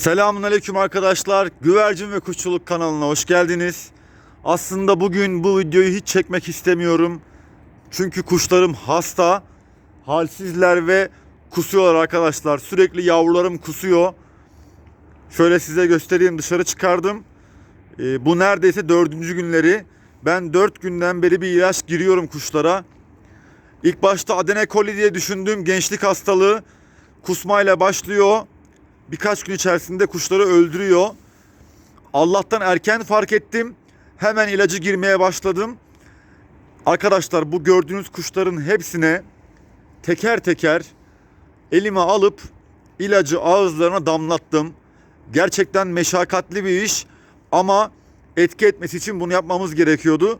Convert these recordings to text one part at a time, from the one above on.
Selamun Aleyküm arkadaşlar. Güvercin ve Kuşçuluk kanalına hoş geldiniz. Aslında bugün bu videoyu hiç çekmek istemiyorum. Çünkü kuşlarım hasta, halsizler ve kusuyorlar arkadaşlar. Sürekli yavrularım kusuyor. Şöyle size göstereyim dışarı çıkardım. Ee, bu neredeyse dördüncü günleri. Ben dört günden beri bir ilaç giriyorum kuşlara. İlk başta Adene coli diye düşündüğüm gençlik hastalığı kusmayla başlıyor birkaç gün içerisinde kuşları öldürüyor. Allah'tan erken fark ettim. Hemen ilacı girmeye başladım. Arkadaşlar bu gördüğünüz kuşların hepsine teker teker elime alıp ilacı ağızlarına damlattım. Gerçekten meşakkatli bir iş ama etki etmesi için bunu yapmamız gerekiyordu.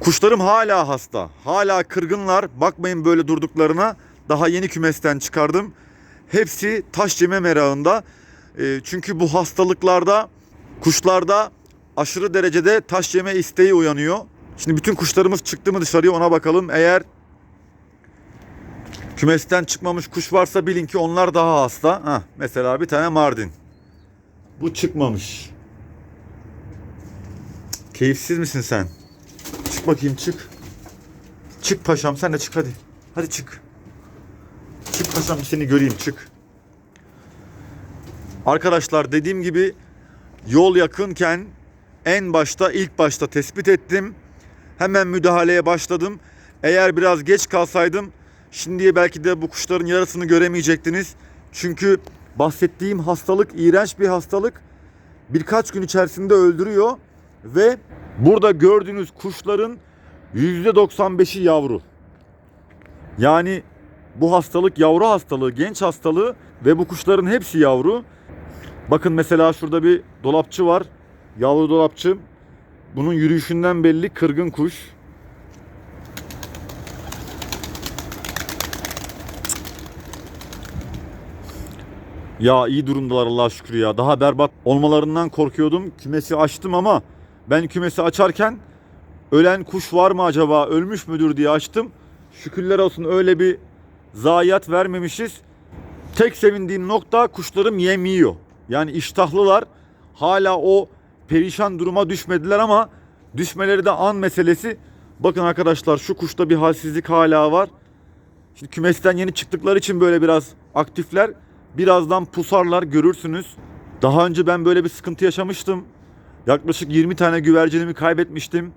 Kuşlarım hala hasta. Hala kırgınlar. Bakmayın böyle durduklarına. Daha yeni kümesten çıkardım. Hepsi taş yeme merakında. E, çünkü bu hastalıklarda kuşlarda aşırı derecede taş yeme isteği uyanıyor. Şimdi bütün kuşlarımız çıktı mı dışarıya ona bakalım. Eğer kümesten çıkmamış kuş varsa bilin ki onlar daha hasta. Heh, mesela bir tane Mardin. Bu çıkmamış. Keyifsiz misin sen? Çık bakayım çık. Çık paşam sen de çık hadi. Hadi çık. Çık bir seni göreyim çık. Arkadaşlar dediğim gibi yol yakınken en başta ilk başta tespit ettim. Hemen müdahaleye başladım. Eğer biraz geç kalsaydım şimdiye belki de bu kuşların yarısını göremeyecektiniz. Çünkü bahsettiğim hastalık iğrenç bir hastalık. Birkaç gün içerisinde öldürüyor ve burada gördüğünüz kuşların %95'i yavru. Yani bu hastalık yavru hastalığı, genç hastalığı ve bu kuşların hepsi yavru. Bakın mesela şurada bir dolapçı var. Yavru dolapçı. Bunun yürüyüşünden belli kırgın kuş. Ya iyi durumdalar Allah'a şükür ya. Daha berbat olmalarından korkuyordum. Kümesi açtım ama ben kümesi açarken ölen kuş var mı acaba, ölmüş müdür diye açtım. Şükürler olsun öyle bir zayiat vermemişiz. Tek sevindiğim nokta kuşlarım yem yiyor. Yani iştahlılar. Hala o perişan duruma düşmediler ama düşmeleri de an meselesi. Bakın arkadaşlar şu kuşta bir halsizlik hala var. Şimdi kümesten yeni çıktıkları için böyle biraz aktifler. Birazdan pusarlar görürsünüz. Daha önce ben böyle bir sıkıntı yaşamıştım. Yaklaşık 20 tane güvercinimi kaybetmiştim.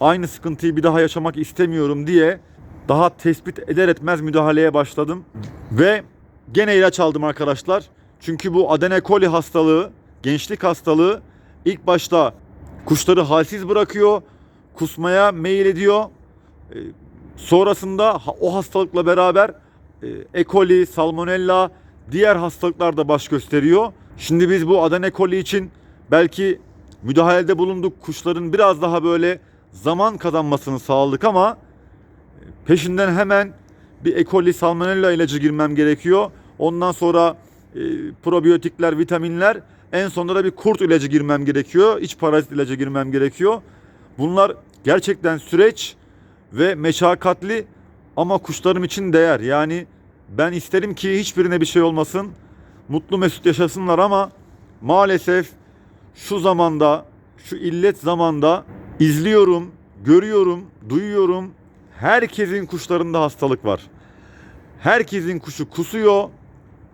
Aynı sıkıntıyı bir daha yaşamak istemiyorum diye daha tespit eder etmez müdahaleye başladım. Ve gene ilaç aldım arkadaşlar. Çünkü bu Adene coli hastalığı, gençlik hastalığı ilk başta kuşları halsiz bırakıyor, kusmaya meyil ediyor. Ee, Sonrasında o hastalıkla beraber e, E. coli, salmonella, diğer hastalıklar da baş gösteriyor. Şimdi biz bu Adene coli için belki müdahalede bulunduk. Kuşların biraz daha böyle zaman kazanmasını sağladık ama peşinden hemen bir E. coli, salmonella ilacı girmem gerekiyor. Ondan sonra e, probiyotikler, vitaminler, en sonunda da bir kurt ilacı girmem gerekiyor. İç parazit ilacı girmem gerekiyor. Bunlar gerçekten süreç ve meşakkatli ama kuşlarım için değer. Yani ben isterim ki hiçbirine bir şey olmasın. Mutlu mesut yaşasınlar ama maalesef şu zamanda, şu illet zamanda izliyorum, görüyorum, duyuyorum. Herkesin kuşlarında hastalık var. Herkesin kuşu kusuyor.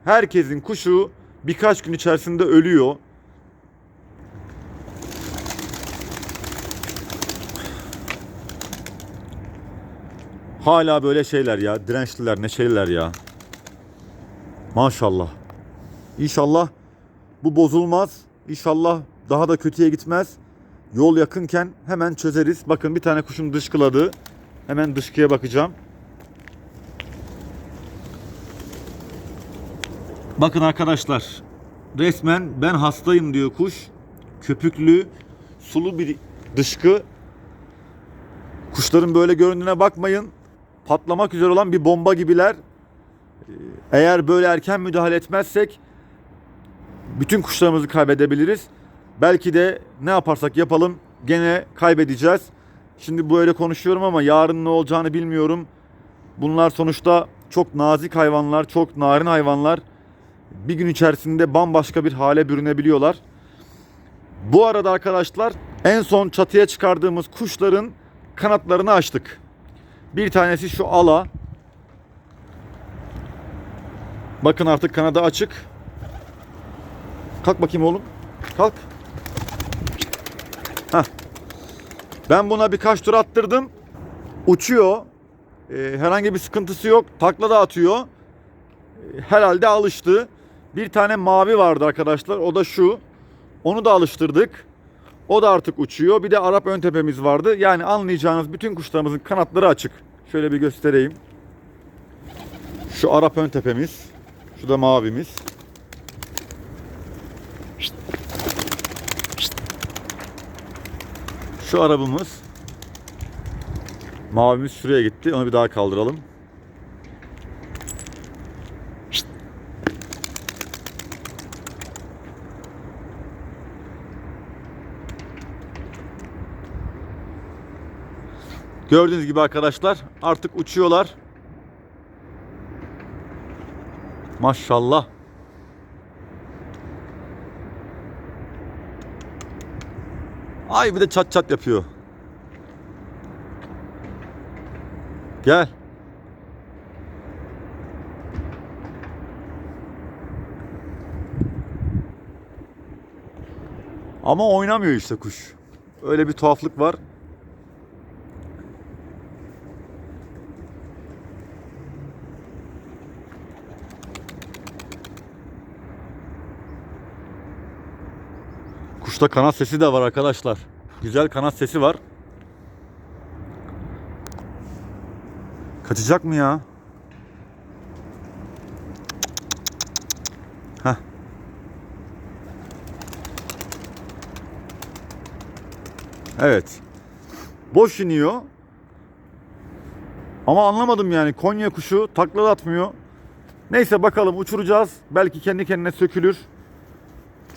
Herkesin kuşu birkaç gün içerisinde ölüyor. Hala böyle şeyler ya. Dirençliler, neşeliler ya. Maşallah. İnşallah bu bozulmaz. İnşallah daha da kötüye gitmez. Yol yakınken hemen çözeriz. Bakın bir tane kuşum dışkıladı. Hemen dışkıya bakacağım. Bakın arkadaşlar. Resmen ben hastayım diyor kuş. Köpüklü, sulu bir dışkı. Kuşların böyle göründüğüne bakmayın. Patlamak üzere olan bir bomba gibiler. Ee, Eğer böyle erken müdahale etmezsek bütün kuşlarımızı kaybedebiliriz. Belki de ne yaparsak yapalım gene kaybedeceğiz. Şimdi böyle konuşuyorum ama yarın ne olacağını bilmiyorum. Bunlar sonuçta çok nazik hayvanlar, çok narin hayvanlar. bir gün içerisinde bambaşka bir hale bürünebiliyorlar. Bu arada arkadaşlar en son çatıya çıkardığımız kuşların kanatlarını açtık. Bir tanesi şu ala. Bakın artık kanadı açık. Kalk bakayım oğlum. Kalk. Heh. Ben buna birkaç tur attırdım. Uçuyor. Ee, herhangi bir sıkıntısı yok. Takla da atıyor. Ee, herhalde alıştı. Bir tane mavi vardı arkadaşlar. O da şu. Onu da alıştırdık. O da artık uçuyor. Bir de Arap ön tepemiz vardı. Yani anlayacağınız bütün kuşlarımızın kanatları açık. Şöyle bir göstereyim. Şu Arap ön tepemiz. Şu da mavimiz. Şu arabamız. Mavimiz şuraya gitti. Onu bir daha kaldıralım. Gördüğünüz gibi arkadaşlar artık uçuyorlar. Maşallah. Ay bir de çat çat yapıyor. Gel. Ama oynamıyor işte kuş. Öyle bir tuhaflık var. Kuşta kanat sesi de var arkadaşlar. Güzel kanat sesi var. Kaçacak mı ya? Heh. Evet. Boş iniyor. Ama anlamadım yani. Konya kuşu takla atmıyor. Neyse bakalım uçuracağız. Belki kendi kendine sökülür.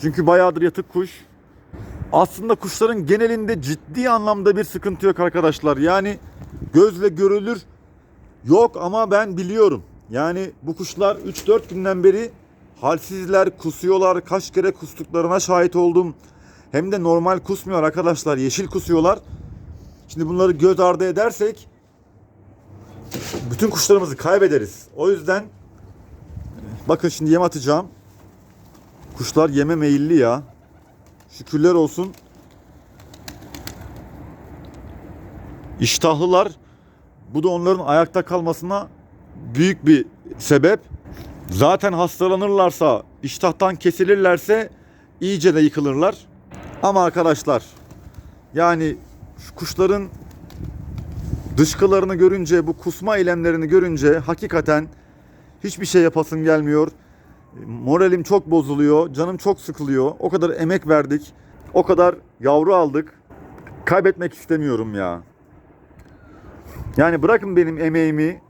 Çünkü bayağıdır yatık kuş. Aslında kuşların genelinde ciddi anlamda bir sıkıntı yok arkadaşlar. Yani gözle görülür yok ama ben biliyorum. Yani bu kuşlar 3-4 günden beri halsizler, kusuyorlar. Kaç kere kustuklarına şahit oldum. Hem de normal kusmuyor arkadaşlar. Yeşil kusuyorlar. Şimdi bunları göz ardı edersek bütün kuşlarımızı kaybederiz. O yüzden bakın şimdi yem atacağım. Kuşlar yeme meyilli ya. Şükürler olsun. İştahlılar. Bu da onların ayakta kalmasına büyük bir sebep. Zaten hastalanırlarsa, iştahtan kesilirlerse iyice de yıkılırlar. Ama arkadaşlar yani şu kuşların dışkılarını görünce, bu kusma eylemlerini görünce hakikaten hiçbir şey yapasım gelmiyor. Moralim çok bozuluyor, canım çok sıkılıyor. O kadar emek verdik, o kadar yavru aldık. Kaybetmek istemiyorum ya. Yani bırakın benim emeğimi.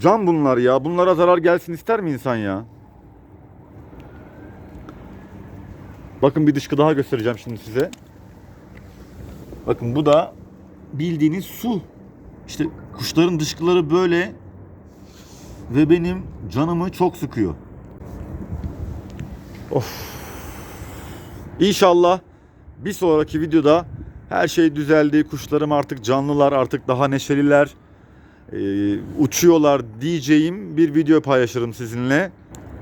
Can bunlar ya. Bunlara zarar gelsin ister mi insan ya? Bakın bir dışkı daha göstereceğim şimdi size. Bakın bu da bildiğiniz su. İşte kuşların dışkıları böyle ve benim canımı çok sıkıyor. Of. İnşallah bir sonraki videoda her şey düzeldi. Kuşlarım artık canlılar, artık daha neşeliler. Ee, uçuyorlar diyeceğim bir video paylaşırım sizinle.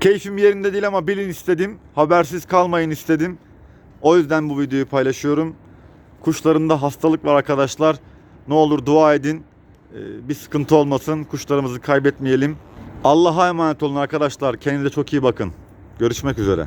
Keyfim yerinde değil ama bilin istedim. Habersiz kalmayın istedim. O yüzden bu videoyu paylaşıyorum. Kuşlarında hastalık var arkadaşlar. Ne olur dua edin. Ee, bir sıkıntı olmasın. Kuşlarımızı kaybetmeyelim. Allah'a emanet olun arkadaşlar. Kendinize çok iyi bakın. Görüşmek üzere.